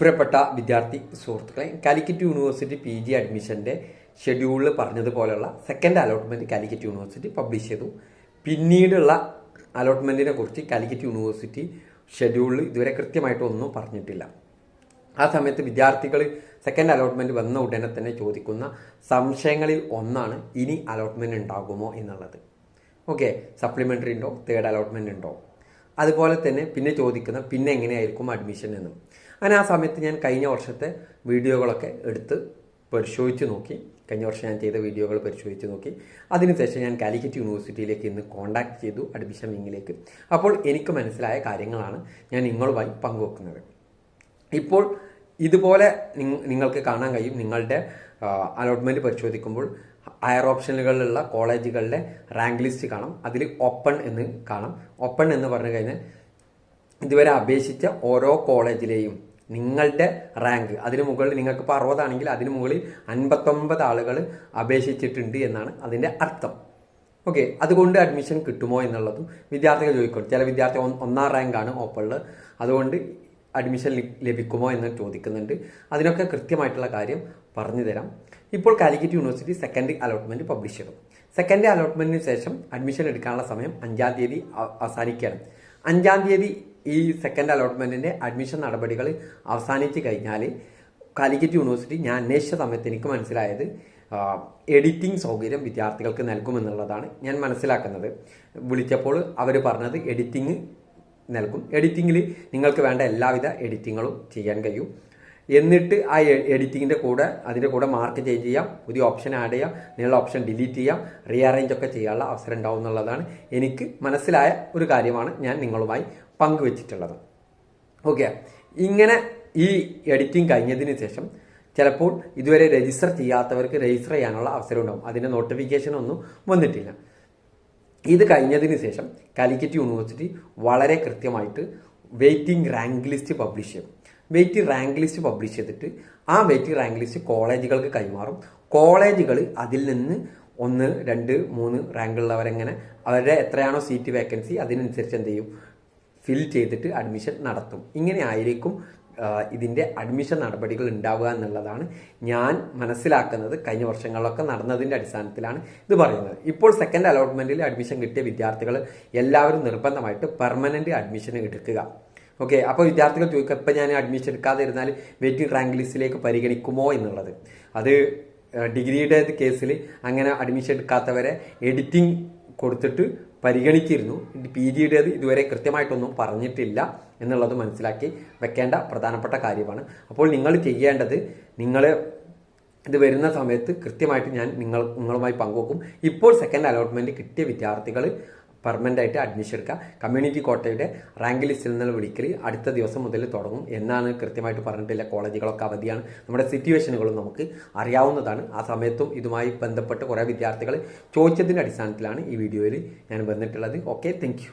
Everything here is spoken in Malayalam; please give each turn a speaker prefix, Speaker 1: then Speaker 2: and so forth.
Speaker 1: പ്രിയപ്പെട്ട വിദ്യാർത്ഥി സുഹൃത്തുക്കളെ കാലിക്കറ്റ് യൂണിവേഴ്സിറ്റി പി ജി അഡ്മിഷന്റെ ഷെഡ്യൂളിൽ പറഞ്ഞതുപോലെയുള്ള second allotment Calicut university publish ചെയ്തു. പിന്നീടുള്ള അലോട്ട്മെന്റിനെ കുറിച്ച് കാലിക്കറ്റ് യൂണിവേഴ്സിറ്റി ഷെഡ്യൂളിൽ ഇതുവരെ കൃത്യമായിട്ടൊന്നും പറഞ്ഞിട്ടില്ല. ആ സമയത്ത് വിദ്യാർത്ഥികൾ സെക്കൻഡ് അലോട്ട്മെന്റ് വന്ന ഉടനെ തന്നെ ചോദിക്കുന്ന സംശയങ്ങളിൽ ഒന്നാണ് ഇനി അലോട്ട്മെന്റ് ഉണ്ടാകുമോ എന്നുള്ളത്. ഓക്കെ സപ്ലിമെന്ററി ഉണ്ടോ? തേർഡ് അലോട്ട്മെന്റ് ഉണ്ടോ? അതുപോലെ തന്നെ പിന്നെ ചോദിക്കുന്ന പിന്നെ എങ്ങനെയായിരിക്കും അഡ്മിഷൻ എന്നും. അങ്ങനെ ആ സമയത്ത് ഞാൻ കഴിഞ്ഞ വർഷത്തെ വീഡിയോകളൊക്കെ എടുത്ത് പരിശോധിച്ച് നോക്കി. കഴിഞ്ഞ വർഷം ഞാൻ ചെയ്ത വീഡിയോകൾ പരിശോധിച്ച് നോക്കി. അതിനുശേഷം ഞാൻ കാലിക്കറ്റ് യൂണിവേഴ്സിറ്റിയിലേക്ക് ഇന്ന് കോൺടാക്ട് ചെയ്തു അഡ്മിഷൻ വിങ്ങിലേക്ക് അപ്പോൾ എനിക്ക് മനസ്സിലായ കാര്യങ്ങളാണ് ഞാൻ നിങ്ങളുമായി പങ്കുവെക്കുന്നത്. ഇപ്പോൾ ഇതുപോലെ നിങ്ങൾക്ക് കാണാൻ കഴിയും. നിങ്ങളുടെ അലോട്ട്മെന്റ് പരിശോധിക്കുമ്പോൾ ഹയർ ഓപ്ഷനുകളിലുള്ള കോളേജുകളുടെ റാങ്ക് ലിസ്റ്റ് കാണാം. അതിൽ ഓപ്പൺ എന്ന് കാണാം. ഓപ്പൺ എന്ന് പറഞ്ഞു കഴിഞ്ഞാൽ ഇതുവരെ അപേക്ഷിച്ച ഓരോ കോളേജിലെയും നിങ്ങളുടെ റാങ്ക് അതിന് മുകളിൽ നിങ്ങൾക്ക് ഇപ്പോൾ അറുപതാണെങ്കിൽ അതിന് മുകളിൽ അൻപത്തൊമ്പത് ആളുകൾ അപേക്ഷിച്ചിട്ടുണ്ട് എന്നാണ് അതിന്റെ അർത്ഥം. ഓക്കെ അതുകൊണ്ട് അഡ്മിഷൻ കിട്ടുമോ എന്നുള്ളതും വിദ്യാർത്ഥികൾ ചോദിക്കും ചില വിദ്യാർത്ഥി ഒന്ന് റാങ്കാണ് ഓപ്പണിൽ അതുകൊണ്ട് അഡ്മിഷൻ ലഭിക്കുമോ എന്ന് ചോദിക്കുന്നുണ്ട്. അതിനൊക്കെ കൃത്യമായിട്ടുള്ള കാര്യം പറഞ്ഞു തരാം. ഇപ്പോൾ Calicut university second allotment publish ചെയ്തു. സെക്കൻഡ് അലോട്ട്മെന്റിന് ശേഷം അഡ്മിഷൻ എടുക്കാനുള്ള സമയം അഞ്ചാം തീയതി അവ- അവസാനിക്കുകയാണ്. അഞ്ചാം തീയതി ഈ സെക്കൻഡ് അലോട്ട്മെന്റിന്റെ അഡ്മിഷൻ നടപടികൾ അവസാനിച്ച് കഴിഞ്ഞാൽ കാലിക്കറ്റ് യൂണിവേഴ്സിറ്റി ഞാൻ അന്വേഷിച്ച സമയത്ത് എനിക്ക് മനസ്സിലായത് എഡിറ്റിംഗ് സൗകര്യം വിദ്യാർത്ഥികൾക്ക് നൽകുമെന്നുള്ളതാണ് ഞാൻ മനസ്സിലാക്കുന്നത്. വിളിച്ചപ്പോൾ അവർ പറഞ്ഞത് എഡിറ്റിംഗ് നൽകും. എഡിറ്റിങ്ങിൽ നിങ്ങൾക്ക് വേണ്ട എല്ലാവിധ എഡിറ്റിങ്ങുകളും ചെയ്യാൻ കഴിയും. എന്നിട്ട് ആ എഡിറ്റിങ്ങിന്റെ കൂടെ അതിന്റെ കൂടെ മാർക്ക് ചേഞ്ച് ചെയ്യാം പുതിയ ഓപ്ഷൻ ആഡ് ചെയ്യാം നിങ്ങളുടെ ഓപ്ഷൻ ഡിലീറ്റ് ചെയ്യാം റീഅറേഞ്ച് ഒക്കെ ചെയ്യാനുള്ള അവസരം ഉണ്ടാവും എന്നുള്ളതാണ് എനിക്ക് മനസ്സിലായ ഒരു കാര്യമാണ് ഞാൻ നിങ്ങളുമായി പങ്കുവച്ചിട്ടുള്ളത്. ഓക്കെ ഇങ്ങനെ ഈ എഡിറ്റിംഗ് കഴിഞ്ഞതിന് ശേഷം ചിലപ്പോൾ ഇതുവരെ രജിസ്റ്റർ ചെയ്യാത്തവർക്ക് രജിസ്റ്റർ ചെയ്യാനുള്ള അവസരം ഉണ്ടാവും. അതിന്റെ നോട്ടിഫിക്കേഷൻ ഒന്നും വന്നിട്ടില്ല. ഇത് കഴിഞ്ഞതിന് ശേഷം കാലിക്കറ്റ് യൂണിവേഴ്സിറ്റി വളരെ കൃത്യമായിട്ട് വെയിറ്റിംഗ് റാങ്ക് ലിസ്റ്റ് പബ്ലിഷ് ചെയ്യും. വെയിറ്റിംഗ് റാങ്ക് ലിസ്റ്റ് പബ്ലിഷ് ചെയ്തിട്ട് ആ വെയിറ്റ് റാങ്ക് ലിസ്റ്റ് കോളേജുകൾക്ക് കൈമാറും. കോളേജുകൾ അതിൽ നിന്ന് ഒന്ന് രണ്ട് മൂന്ന് റാങ്കുള്ളവരെങ്ങനെ അവരുടെ എത്രയാണോ സീറ്റ് വേക്കൻസി അതിനനുസരിച്ച് എന്ത് ചെയ്യും? ഫിൽ ചെയ്തിട്ട് അഡ്മിഷൻ നടത്തും. ഇങ്ങനെ ആയിരിക്കും ഇതിന്റെ അഡ്മിഷൻ നടപടികൾ ഉണ്ടാവുക എന്നുള്ളതാണ് ഞാൻ മനസ്സിലാക്കുന്നത്. കഴിഞ്ഞ വർഷങ്ങളിലൊക്കെ നടന്നതിന്റെ അടിസ്ഥാനത്തിലാണ് ഇത് പറയുന്നത്. ഇപ്പോൾ സെക്കൻഡ് അലോട്ട്മെന്റിൽ അഡ്മിഷൻ കിട്ടിയ വിദ്യാർത്ഥികൾ എല്ലാവരും നിർബന്ധമായിട്ട് പെർമനന്റ് അഡ്മിഷൻ എടുക്കുക. ഓക്കെ അപ്പോൾ വിദ്യാർത്ഥികൾ ചോദിക്കുക ഇപ്പം ഞാൻ അഡ്മിഷൻ എടുക്കാതെ ഇരുന്നാൽ വെയിറ്റിംഗ് റാങ്ക് ലിസ്റ്റിലേക്ക് പരിഗണിക്കുമോ എന്നുള്ളത്? അത് ഡിഗ്രിയുടെ കേസിൽ അങ്ങനെ അഡ്മിഷൻ എടുക്കാത്തവരെ എഡിറ്റിംഗ് കൊടുത്തിട്ട് പരിഗണിച്ചിരുന്നു. പി ജിയുടേത് ഇതുവരെ കൃത്യമായിട്ടൊന്നും പറഞ്ഞിട്ടില്ല എന്നുള്ളത് മനസ്സിലാക്കി വെക്കേണ്ട പ്രധാനപ്പെട്ട കാര്യമാണ്. അപ്പോൾ നിങ്ങൾ ചെയ്യേണ്ടത് നിങ്ങൾ ഇത് വരുന്ന സമയത്ത് കൃത്യമായിട്ട് ഞാൻ നിങ്ങൾ നിങ്ങളുമായി പങ്കുവെക്കും. ഇപ്പോൾ സെക്കൻഡ് അലോട്ട്മെന്റ് കിട്ടിയ വിദ്യാർത്ഥികൾ പെർമനന്റ് ആയിട്ട് അഡ്മിഷൻ എടുക്കുക കമ്മ്യൂണിറ്റി കോട്ടയുടെ റാങ്ക് ലിസ്റ്റിൽ നിന്ന് വിളിക്കൽ അടുത്ത ദിവസം മുതൽ തുടങ്ങും എന്നാണ് കൃത്യമായിട്ട് പറഞ്ഞിട്ടില്ല കോളേജുകളൊക്കെ അവധിയാണ്. നമ്മുടെ സിറ്റുവേഷനുകളും നമുക്ക് അറിയാവുന്നതാണ്. ആ സമയത്തും ഇതുമായി ബന്ധപ്പെട്ട് കുറേ വിദ്യാർത്ഥികൾ ചോദിച്ചതിന്റെ അടിസ്ഥാനത്തിലാണ് ഈ വീഡിയോയിൽ ഞാൻ വന്നിട്ടുള്ളത്. Okay thank